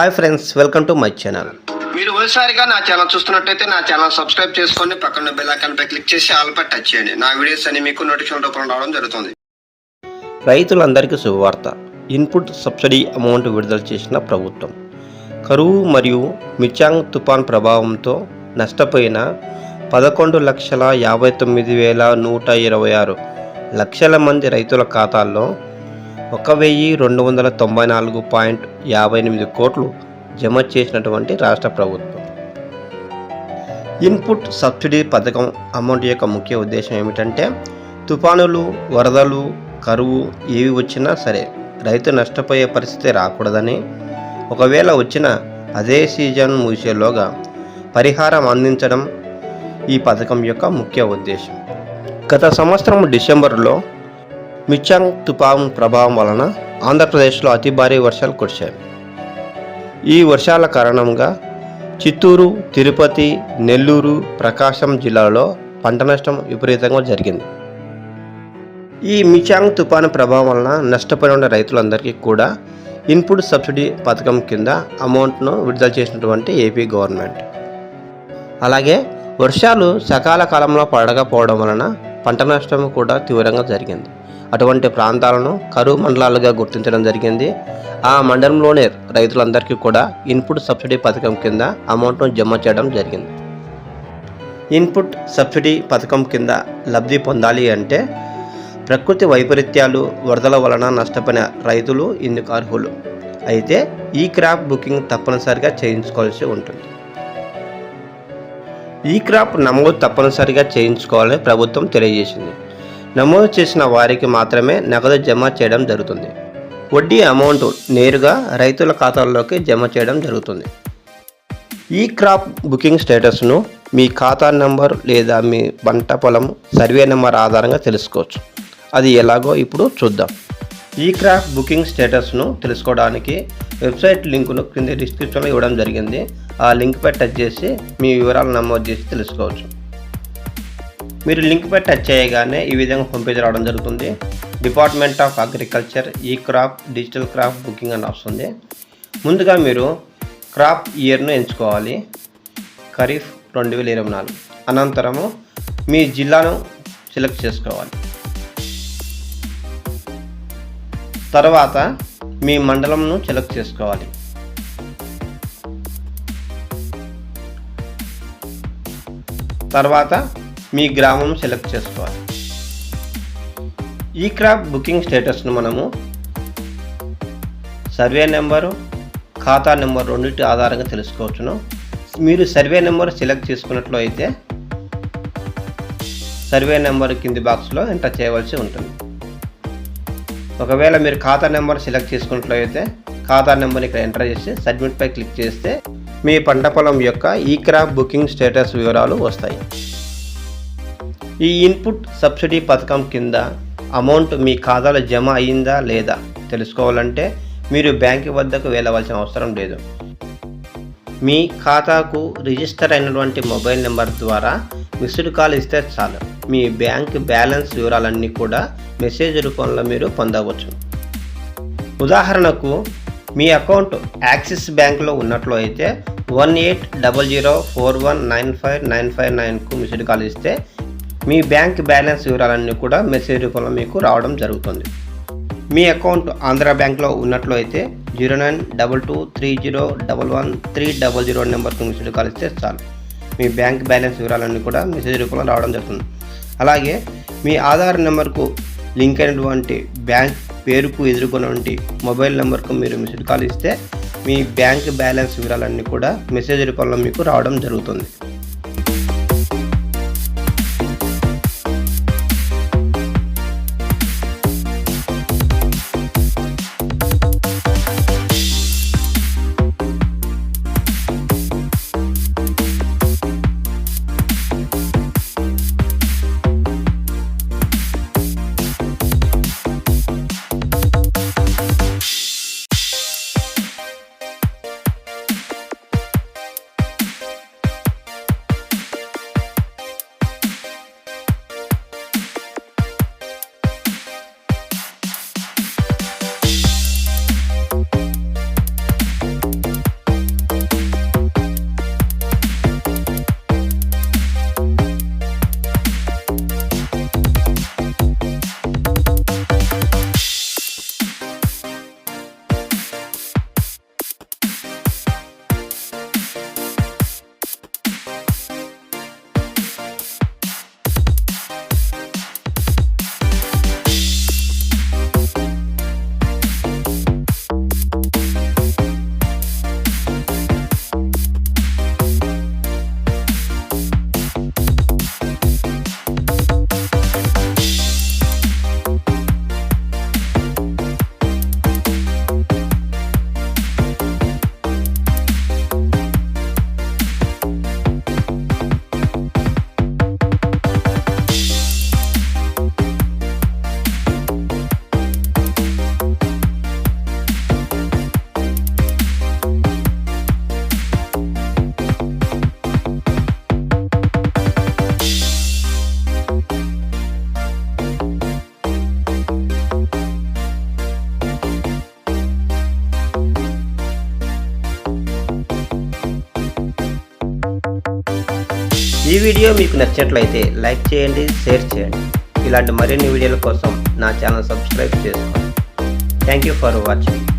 Hi friends welcome to my channel. మీరు మొదటిసారిగా నా ఛానల్ చూస్తున్నట్టయితే నా ఛానల్ సబ్స్క్రైబ్ చేసుకొని పక్కన బెల్ ఐకాన్ పై క్లిక్ చేసి ఆల్ పై టచ్ చేయండి. నా వీడియోస్ అన్ని మీకు నోటిఫికేషన్ రూపంలో రావడం జరుగుతుంది. రైతులందరికీ శుభవార్త. ఇన్పుట్ సబ్సిడీ అమౌంట్ విడుదల చేసిన ప్రభుత్వం. కరువు మరియు మిచాంగ్ తుఫాన్ ప్రభావంతో నష్టపోయిన పదకొండు లక్షల యాభై తొమ్మిది వేల నూట ఇరవై ఆరు లక్షల మంది రైతుల ఖాతాల్లో ఒక వెయ్యి రెండు వందల తొంభై నాలుగు పాయింట్ యాభై ఎనిమిది కోట్లు జమ చేసినటువంటి రాష్ట్ర ప్రభుత్వం. ఇన్పుట్ సబ్సిడీ పథకం అమౌంట్ యొక్క ముఖ్య ఉద్దేశం ఏమిటంటే తుఫానులు వరదలు కరువు ఏవి వచ్చినా సరే రైతు నష్టపోయే పరిస్థితి రాకూడదని ఒకవేళ వచ్చిన అదే సీజన్ ముగిసేలోగా పరిహారం అందించడం ఈ పథకం యొక్క ముఖ్య ఉద్దేశం. గత సంవత్సరం డిసెంబర్లో మిచాంగ్ తుపాను ప్రభావం వలన ఆంధ్రప్రదేశ్లో అతి భారీ వర్షాలు కురిశాయి. ఈ వర్షాల కారణంగా చిత్తూరు తిరుపతి నెల్లూరు ప్రకాశం జిల్లాలో పంట నష్టం విపరీతంగా జరిగింది. ఈ మిచాంగ్ తుపాను ప్రభావం వలన నష్టపోయిన రైతులందరికీ కూడా ఇన్పుట్ సబ్సిడీ పథకం కింద అమౌంట్ను విడుదల చేసినటువంటి ఏపీ గవర్నమెంట్. అలాగే వర్షాలు సకాల కాలంలో పడకపోవడం వలన పంట నష్టం కూడా తీవ్రంగా జరిగింది. అటువంటి ప్రాంతాలను కరువు మండలాలుగా గుర్తించడం జరిగింది. ఆ మండలంలోనే రైతులందరికీ కూడా ఇన్పుట్ సబ్సిడీ పథకం కింద అమౌంట్ను జమ చేయడం జరిగింది. ఇన్పుట్ సబ్సిడీ పథకం కింద లబ్ధి పొందాలి అంటే ప్రకృతి వైపరీత్యాలు వరదల వలన నష్టపోయిన రైతులు ఇందుకు అర్హులు అయితే ఈ క్రాప్ బుకింగ్ తప్పనిసరిగా చేయించుకోవాల్సి ఉంటుంది. ఈ క్రాప్ నమోదు తప్పనిసరిగా చేయించుకోవాలని ప్రభుత్వం తెలియజేసింది. నమోదు చేసిన వారికి మాత్రమే నగదు జమ చేయడం జరుగుతుంది. వడ్డీ అమౌంట్ నేరుగా రైతుల ఖాతాల్లోకి జమ చేయడం జరుగుతుంది. ఈ క్రాప్ బుకింగ్ స్టేటస్ను మీ ఖాతా నెంబర్ లేదా మీ పంట పొలం సర్వే నెంబర్ ఆధారంగా తెలుసుకోవచ్చు. అది ఎలాగో ఇప్పుడు చూద్దాం. ఈ క్రాప్ బుకింగ్ స్టేటస్ను తెలుసుకోవడానికి వెబ్సైట్ లింకును క్రింద డిస్క్రిప్షన్లో ఇవ్వడం జరిగింది. ఆ లింక్పై టచ్ చేసి మీ వివరాలు నమోదు చేసి తెలుసుకోవచ్చు. మీరు లింక్పై టచ్ చేయగానే ఈ విధంగా హోంపేజ్ రావడం జరుగుతుంది. Department of agriculture e crop digital crop booking అని వస్తుంది ముందుగా మీరు క్రాప్ ఇయర్ను ఎంచుకోవాలి. ఖరీఫ్ రెండు వేల ఇరవై నాలుగు. అనంతరము మీ జిల్లాను సెలెక్ట్ చేసుకోవాలి. తర్వాత మీ మండలంను సెలెక్ట్ చేసుకోవాలి. తర్వాత మీ గ్రామం సెలెక్ట్ చేసుకోవాలి. ఈ క్రాప్ బుకింగ్ స్టేటస్ను మనము సర్వే నెంబరు ఖాతా నెంబర్ రెండింటి ఆధారంగా తెలుసుకోవచ్చును. మీరు సర్వే నెంబర్ సెలెక్ట్ చేసుకున్నట్లు అయితే సర్వే నెంబర్ కింది బాక్స్లో ఎంటర్ చేయవలసి ఉంటుంది. ఒకవేళ మీరు ఖాతా నెంబర్ సెలెక్ట్ చేసుకున్నట్లయితే ఖాతా నెంబర్ ఇక్కడ ఎంటర్ చేసి సబ్మిట్పై క్లిక్ చేస్తే మీ పంట పొలం యొక్క ఈ క్రాప్ బుకింగ్ స్టేటస్ వివరాలు వస్తాయి. ఈ ఇన్పుట్ సబ్సిడీ పథకం కింద అమౌంట్ మీ ఖాతాలో జమ అయ్యిందా లేదా తెలుసుకోవాలంటే మీరు బ్యాంకు వద్దకు వెళ్ళవలసిన అవసరం లేదు. మీ ఖాతాకు రిజిస్టర్ అయినటువంటి మొబైల్ నెంబర్ ద్వారా మిస్డ్ కాల్ ఇస్తే చాలు. మీ బ్యాంక్ బ్యాలెన్స్ వివరాలన్నీ కూడా మెసేజ్ రూపంలో మీరు పొందవచ్చు. ఉదాహరణకు మీ అకౌంట్ యాక్సిస్ బ్యాంక్లో ఉన్నట్లు అయితే one eight double zero four one nine five nine five నైన్కు missed call ఇస్తే మీ బ్యాంక్ బ్యాలెన్స్ వివరాలన్నీ కూడా మెసేజ్ రూపంలో మీకు రావడం జరుగుతుంది. మీ అకౌంట్ ఆంధ్ర బ్యాంక్లో ఉన్నట్లు అయితే zero nine double two three zero double one three double zero నెంబర్కి మెసేజ్ కాల్ ఇస్తే చాలు. మీ బ్యాంక్ బ్యాలెన్స్ వివరాలన్నీ కూడా మెసేజ్ రూపంలో రావడం జరుగుతుంది. అలాగే మీ ఆధార్ నెంబర్కు లింక్ అయినటువంటి బ్యాంక్ పేరుకు ఎదుర్కొన్నటువంటి మొబైల్ నెంబర్కు మీరు మెసేజ్ కాల్ ఇస్తే మీ బ్యాంక్ బ్యాలెన్స్ వివరాలన్నీ కూడా మెసేజ్ రూపంలో మీకు రావడం జరుగుతుంది. ఈ వీడియో మీకు నచ్చినట్లయితే లైక్ చేయండి షేర్ చేయండి. ఇలాంటి మరిన్ని వీడియోల కోసం నా ఛానల్ సబ్స్క్రైబ్ చేసుకోండి. Thank you for watching